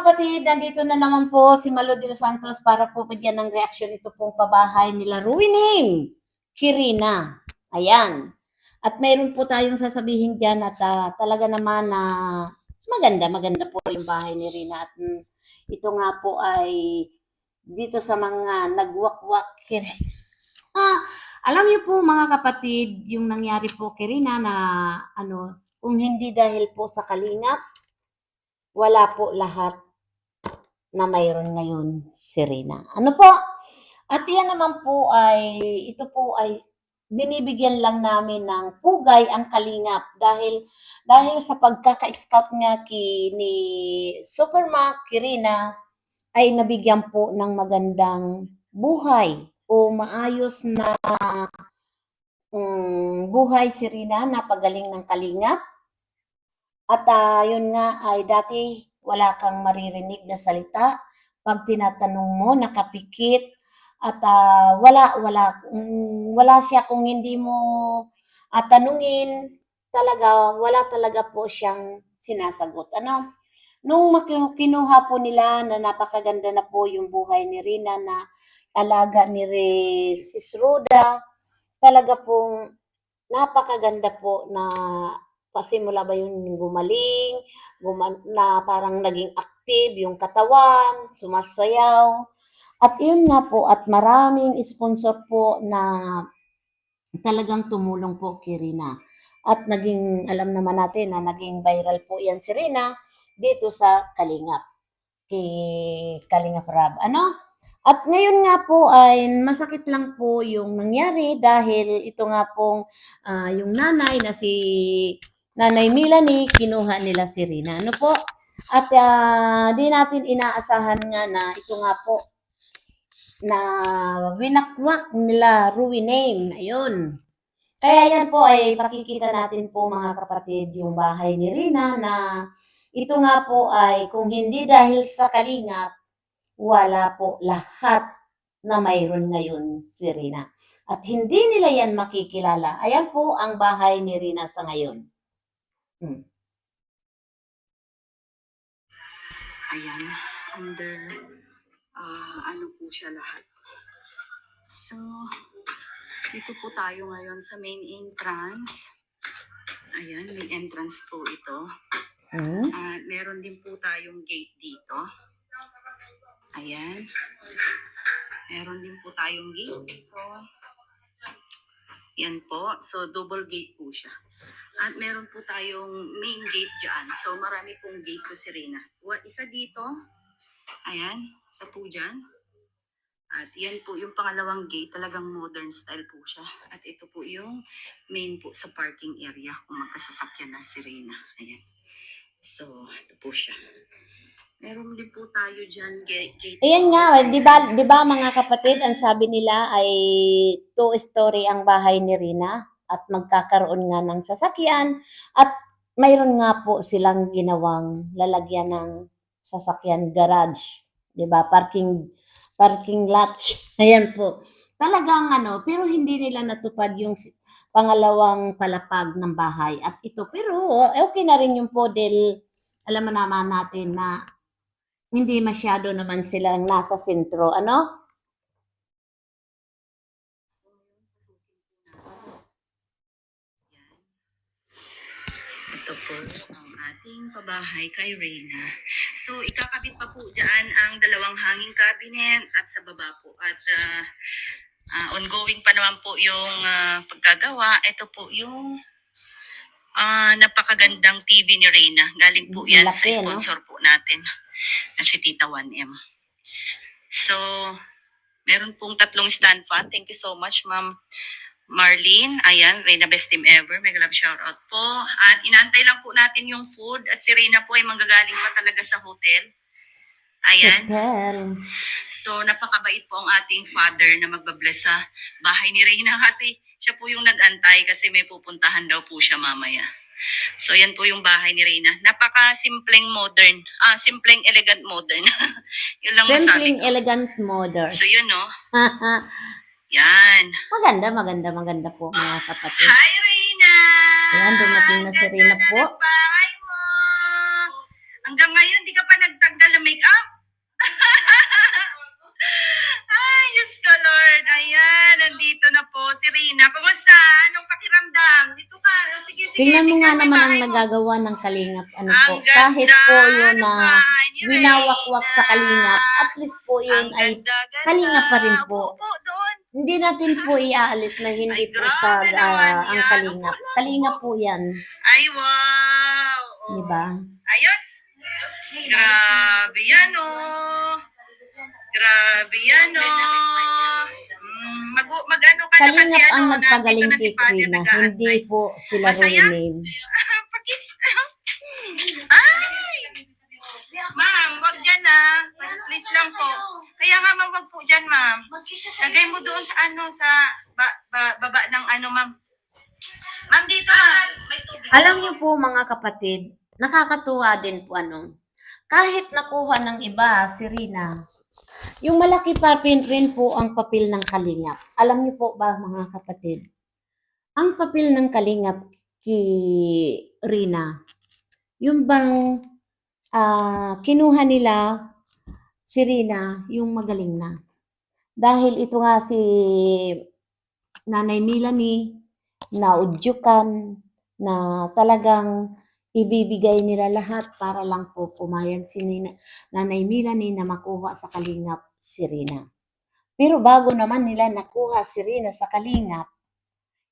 kapatid, nandito na naman po si Malo de los Santos para po bigyan ng reaksyon ito pong pabahay nila Ruining Kirina. Ayan. At meron po tayong sasabihin dyan at ah, talaga naman na maganda, maganda po yung bahay ni Rina. At mm, ito nga po ay dito sa mga nagwakwak kay Rina. Ah, alam niyo po mga kapatid, yung nangyari po kay Rina na ano, kung hindi dahil po sa kalingap, wala po lahat na mayroon ngayon si Rina. Ano po? At yan naman po ay, ito po ay binibigyan lang namin ng pugay ang kalingap dahil dahil sa pagkaka-scout niya ki ni Supermac Kirina ay nabigyan po ng magandang buhay o maayos na mm, buhay si Rina napagaling ng kalingap at ah, yun nga ay dati wala kang maririnig na salita. Pag tinatanong mo, nakapikit. At ah, wala, wala, mm, wala siya kung hindi mo at tanungin. Talaga, wala talaga po siyang sinasagot. Ano? Nung kinuha po nila na napakaganda na po yung buhay ni Rina na alaga ni Re- Sis Rhoda, talaga pong napakaganda po na pasimula ba yung gumaling, guma- na parang naging active yung katawan, sumasayaw. At yun nga po, at maraming sponsor po na talagang tumulong po kay Rina. At naging, alam naman natin na naging viral po yan si Rina dito sa Kalingap. Kay Kalingap Rab. Ano? At ngayon nga po ay masakit lang po yung nangyari dahil ito nga pong ah, yung nanay na si Nanay Melanie, kinuha nila si Rina. Ano po? At ah, di natin inaasahan nga na ito nga po na winakwak nila Ruby name. Ayun. Kaya yan po ay pakikita natin po mga kapatid yung bahay ni Rina na ito nga po ay kung hindi dahil sa kalingap, wala po lahat na mayroon ngayon si Rina. At hindi nila yan makikilala. Ayan po ang bahay ni Rina sa ngayon. Hmm. Ayan, under, ah, ano po siya lahat. So, dito po tayo ngayon sa main entrance. Ayan, may entrance po ito. Hmm? At meron din po tayong gate dito. Ayan. Meron din po tayong gate dito. Yan po. So, double gate po siya. At meron po tayong main gate dyan. So, marami pong gate po Rina. Wa- Isa dito. Ayan. Isa po dyan. At yan po yung pangalawang gate. Talagang modern style po siya. At ito po yung main po sa parking area kung magkasasakyan na si Rina. Ayan. So, ito po siya. Meron din po tayo dyan gate. gate Ayan nga, di ba, di ba mga kapatid, ang sabi nila ay two-story ang bahay ni Rina at magkakaroon nga ng sasakyan at mayroon nga po silang ginawang lalagyan ng sasakyan garage, di ba? Parking parking lot. Ayan po. Talagang ano, pero hindi nila natupad yung pangalawang palapag ng bahay at ito. Pero okay na rin yung po dahil alam naman natin na hindi masyado naman silang nasa sentro, ano? Ito po ang ating pabahay kay Reyna. So, ikakabit pa po dyan ang dalawang hanging cabinet at sa baba po. At ah, ah, ongoing pa naman po yung ah, pagkagawa. Ito po yung ah, napakagandang TV ni Reyna. Galing po yan sa Laki, no? sponsor po natin na si Tita 1M. So, meron pong tatlong stand fan. Thank you so much, Ma'am Marlene, ayan, Reyna Best Team Ever, may love shoutout po. At inaantay lang po natin yung food at si Reyna po ay manggagaling pa talaga sa hotel. Ayan, Hotel. so napakabait po ang ating father na magbabless sa bahay ni Reyna kasi siya po yung nag-antay kasi may pupuntahan daw po siya mamaya. So yan po yung bahay ni Reyna. Napaka-simpleng modern, ah, simpleng elegant modern. yun lang Simpleng elegant modern. So yun no, Yan. Maganda, maganda, maganda po mga kapatid. Hi, Reyna! Ayan, dumating na si Reyna po. Bye mo! Hanggang ngayon, di ka pa nagtanggal ng make-up? Ay, Diyos ko, Lord. Ayan, nandito na po si Reyna. Kumusta? Anong pakiramdam? Dito ka. Sige, sige. Tingnan mo nga naman ang nagagawa ng kalingap. Ano po, ang kahit po yun na winawakwak sa kalingap, at least po yun ang ay ganda, ganda. kalingap pa rin po. Opo hindi natin po iaalis na hindi Ay, po sa ah, ang kalingap. Kalingap po yan, Ay, wow. Oh. di ba? Ayos. Grabe yan, oh. Grabe yan, oh. Mm, mag, mag ano ka na kasi Kalingap ang ano, nagpagaling na kay Trina, nag-aantay. hindi po sila Masaya? ruiname. Pakis. Ay! Ma'am, wag dyan ah. Please lang po. Kaya nga ma'am, wag po dyan ma'am. Lagay mo doon sa ano, sa ba, ba, baba ng ano ma'am. Ma'am, dito ma'am. Alam niyo po mga kapatid, nakakatuwa din po ano. Kahit nakuha ng iba si Rina, yung malaki pa pin rin po ang papel ng kalingap. Alam niyo po ba mga kapatid, ang papel ng kalingap kay Rina, yung bang ah, kinuha nila si Rina, yung magaling na. Dahil ito nga si Nanay Melanie, na udyukan, na talagang ibibigay nila lahat para lang po pumayag si Nina, Nanay Melanie na makuha sa Kalingap si Rina. Pero bago naman nila nakuha si Rina sa Kalingap,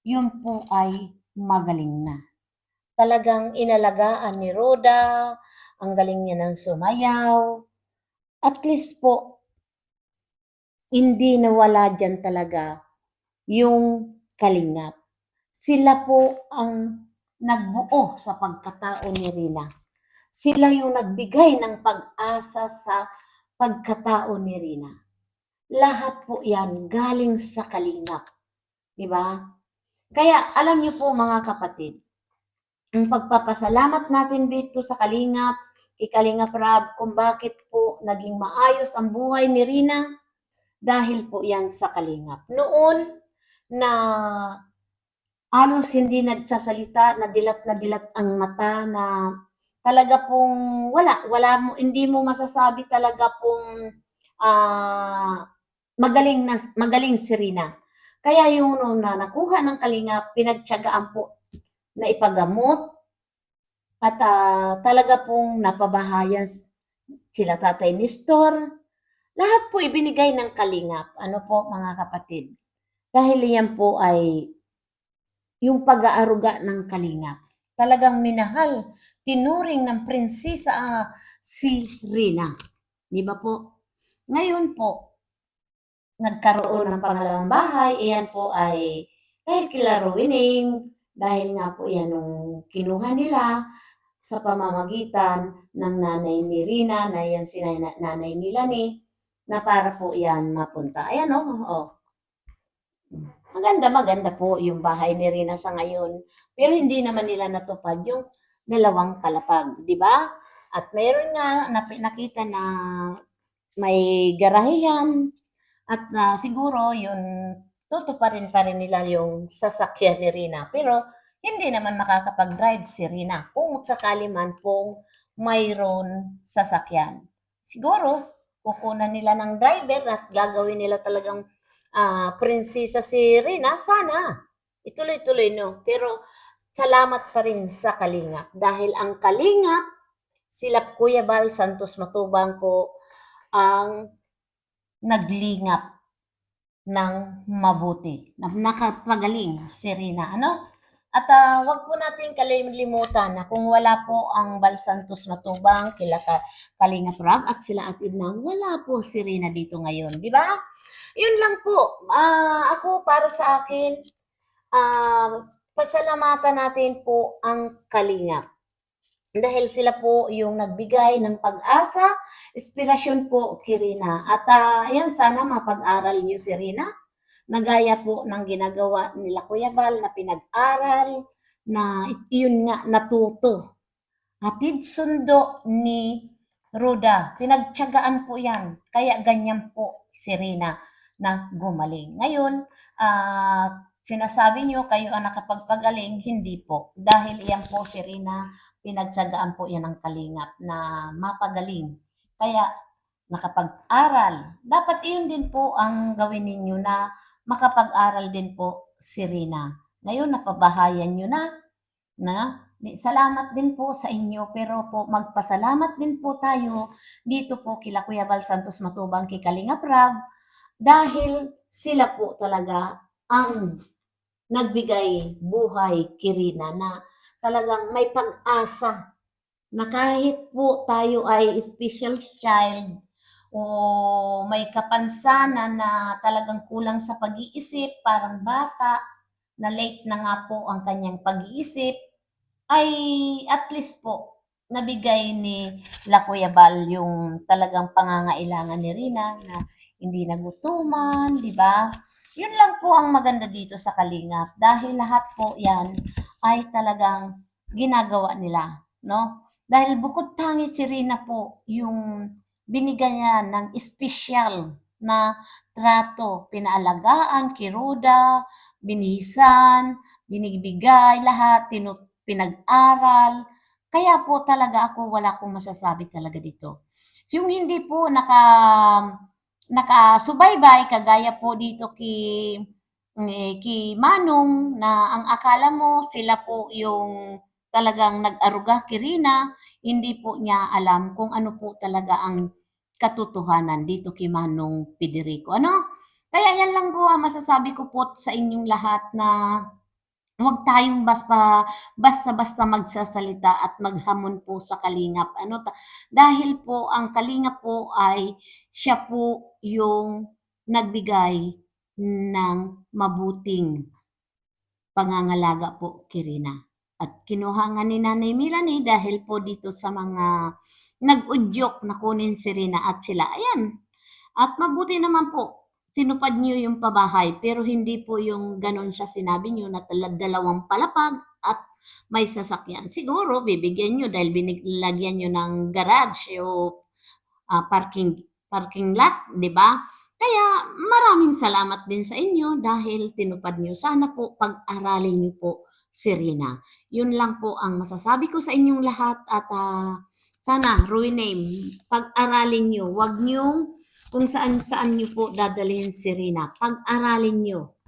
yun po ay magaling na. Talagang inalagaan ni Roda, ang galing niya ng sumayaw. At least po, hindi nawala dyan talaga yung Kalingap. Sila po ang nagbuo sa pagkatao ni Rina. Sila yung nagbigay ng pag-asa sa pagkatao ni Rina. Lahat po yan galing sa Kalingap. Di ba? Kaya alam niyo po mga kapatid, ang pagpapasalamat natin dito sa Kalingap, kay Kalingap Rab, kung bakit po naging maayos ang buhay ni Rina, dahil po yan sa Kalingap. Noon na halos hindi nagsasalita, nadilat na dilat ang mata na talaga pong wala, wala mo, hindi mo masasabi talaga pong ah, magaling na, magaling si Rina. Kaya yung nung na nakuha ng kalinga, pinagtyagaan po na ipagamot at ah, talaga pong napabahayan sila tatay Nestor. Lahat po ibinigay ng kalingap. Ano po mga kapatid? Dahil yan po ay yung pag-aaruga ng kalingap. Talagang minahal, tinuring ng prinsesa ah, si Rina. Di ba po? Ngayon po, nagkaroon ng pangalawang bahay. Iyan po ay dahil kila Rowiname, dahil nga po yan nung kinuha nila sa pamamagitan ng nanay ni Rina, na yan si nanay, nanay Milani, na para po yan mapunta. Ayan o, oh, oh. Maganda, maganda po yung bahay ni Rina sa ngayon. Pero hindi naman nila natupad yung dalawang kalapag, di ba? At mayroon nga na nakita na may garahihan at na siguro yun tutuparin pa rin nila yung sasakyan ni Rina. Pero hindi naman makakapag-drive si Rina kung sakali man pong mayroon sasakyan. Siguro, kukunan nila ng driver at gagawin nila talagang ah, prinsesa si Rina, sana. Ituloy-tuloy no. Pero salamat pa rin sa Kalingap. Dahil ang Kalingap, sila Kuya Bal Santos Matubang po ang naglingap ng mabuti. Na nakapagaling si Rina. Ano? At ah, wag po natin kalilimutan na kung wala po ang Bal Santos Matubang, kila ka, Kalinga Prab at sila at Idnang, wala po si Rina dito ngayon. Di ba? Yun lang po. Ah, ako para sa akin, ah, pasalamatan natin po ang Kalingap. Dahil sila po yung nagbigay ng pag-asa, inspirasyon po kay Rina. At ah, yan, sana mapag-aral niyo si Rina. Nagaya po ng ginagawa nila Kuya Bal na pinag-aral, na yun nga, natuto. Hatid sundo ni Roda. Pinagtyagaan po yan. Kaya ganyan po si Rina na gumaling. Ngayon, ah, sinasabi nyo kayo ang nakapagpagaling, hindi po. Dahil iyan po si Rina, pinagsagaan po yan ng kalingap na mapagaling. Kaya nakapag-aral. Dapat iyon din po ang gawin ninyo na makapag-aral din po si Rina. Ngayon, napabahayan nyo na na salamat din po sa inyo pero po magpasalamat din po tayo dito po kila Kuya Bal Santos Matubang kay Kalinga Prab dahil sila po talaga ang nagbigay buhay kirina na talagang may pag-asa na kahit po tayo ay special child o may kapansanan na talagang kulang sa pag-iisip, parang bata, na late na nga po ang kanyang pag-iisip, ay at least po nabigay ni La Kuya Bal yung talagang pangangailangan ni Rina na hindi nagutuman, di ba? Yun lang po ang maganda dito sa Kalingap dahil lahat po yan ay talagang ginagawa nila, no? Dahil bukod tangi si Rina po yung binigyan niya ng espesyal na trato, pinaalagaan, kiruda, binihisan, binibigay lahat, tinu- pinag-aral. Kaya po talaga ako wala akong masasabi talaga dito. Yung hindi po naka nakasubaybay kagaya po dito kay eh, kay Manong na ang akala mo sila po yung talagang nag-aruga kay Rina, hindi po niya alam kung ano po talaga ang katotohanan dito kay Manong Federico. Ano? Kaya yan lang po ang masasabi ko po sa inyong lahat na huwag tayong basta basta-basta magsasalita at maghamon po sa kalingap. Ano ta- dahil po ang kalingap po ay siya po yung nagbigay ng mabuting pangangalaga po kay Rina. At kinuha nga ni Nanay Melanie dahil po dito sa mga nag-udyok na kunin si Rina at sila. Ayan. At mabuti naman po, tinupad niyo yung pabahay pero hindi po yung ganun sa sinabi niyo na dalawang palapag at may sasakyan. Siguro bibigyan niyo dahil binilagyan niyo ng garage o ah, parking parking lot, 'di ba? Kaya maraming salamat din sa inyo dahil tinupad niyo. Sana po pag-aralin niyo po si Rina. Yun lang po ang masasabi ko sa inyong lahat at ah, sana, Ruiname, pag-aralin niyo. Huwag niyo kung saan-saan niyo po dadalhin si Rina. Pag-aralin niyo.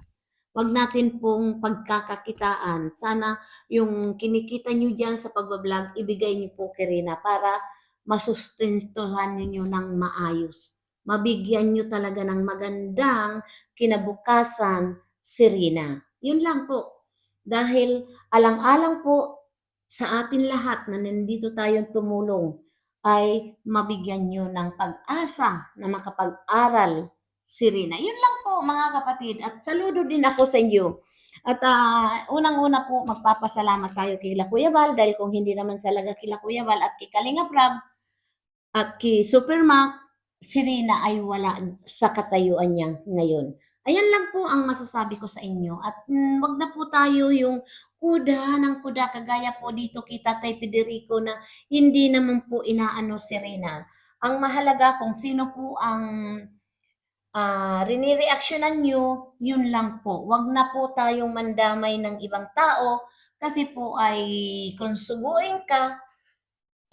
Huwag natin pong pagkakakitaan. Sana yung kinikita niyo dyan sa pagbablog, ibigay niyo po kay Rina para masustentuhan ninyo ng maayos. Mabigyan niyo talaga ng magandang kinabukasan si Rina. Yun lang po. Dahil alang-alang po sa atin lahat na nandito tayong tumulong ay mabigyan nyo ng pag-asa na makapag-aral si Rina. Yun lang po mga kapatid at saludo din ako sa inyo. At ah, unang-una po magpapasalamat tayo kay La Kuya Val dahil kung hindi naman talaga kay La Kuya Val at kay Kalinga Prab at kay Supermac, si Rina ay wala sa katayuan niya ngayon. Ayan lang po ang masasabi ko sa inyo. At mm, wag na po tayo yung kuda ng kuda kagaya po dito kay Tatay Federico na hindi naman po inaano si Rina. Ang mahalaga kung sino po ang ah rinireaksyonan nyo, yun lang po. Wag na po tayong mandamay ng ibang tao kasi po ay kung suguin ka,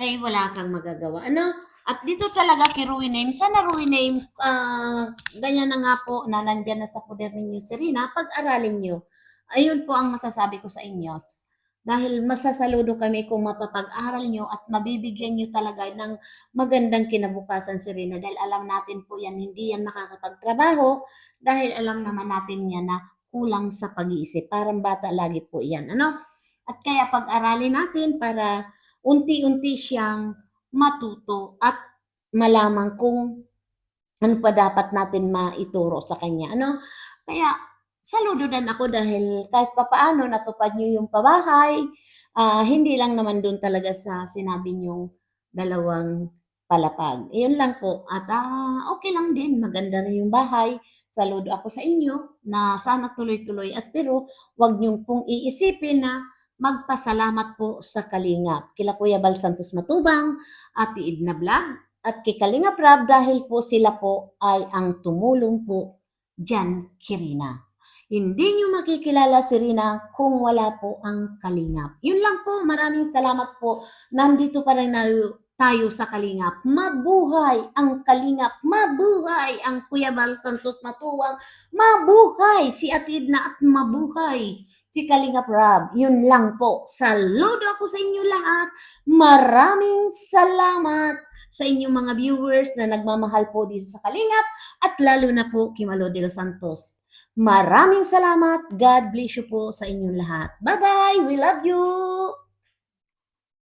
ay wala kang magagawa. Ano? At dito talaga kay Ruiname, sana Ruiname, ah ganyan na nga po na nandyan na sa poder ninyo si Rina, pag-aralin nyo. Ayun po ang masasabi ko sa inyo. Dahil masasaludo kami kung mapapag-aral nyo at mabibigyan nyo talaga ng magandang kinabukasan si Rina. Dahil alam natin po yan, hindi yan nakakapagtrabaho dahil alam naman natin yan na kulang sa pag-iisip. Parang bata lagi po yan. Ano? At kaya pag-aralin natin para unti-unti siyang matuto at malaman kung ano pa dapat natin maituro sa kanya. Ano? Kaya saludo din ako dahil kahit papaano natupad niyo yung pabahay, ah, hindi lang naman doon talaga sa sinabi niyong dalawang palapag. Iyon lang po. At ah, okay lang din, maganda rin yung bahay. Saludo ako sa inyo na sana tuloy-tuloy at pero wag niyong pong iisipin na magpasalamat po sa Kalingap. Kila Kuya Bal Santos Matubang, Ate Idna Vlog, at kay Kalinga Prab dahil po sila po ay ang tumulong po dyan kay Rina. Hindi nyo makikilala si Rina kung wala po ang Kalingap. Yun lang po, maraming salamat po. Nandito pa rin na tayo sa Kalingap. Mabuhay ang Kalingap. Mabuhay ang Kuya Bal Santos Matuwang. Mabuhay si Atidna at mabuhay si Kalingap Rab. Yun lang po. Saludo ako sa inyo lahat. Maraming salamat sa inyong mga viewers na nagmamahal po dito sa Kalingap at lalo na po kay Malo de los Santos. Maraming salamat. God bless you po sa inyong lahat. Bye-bye. We love you.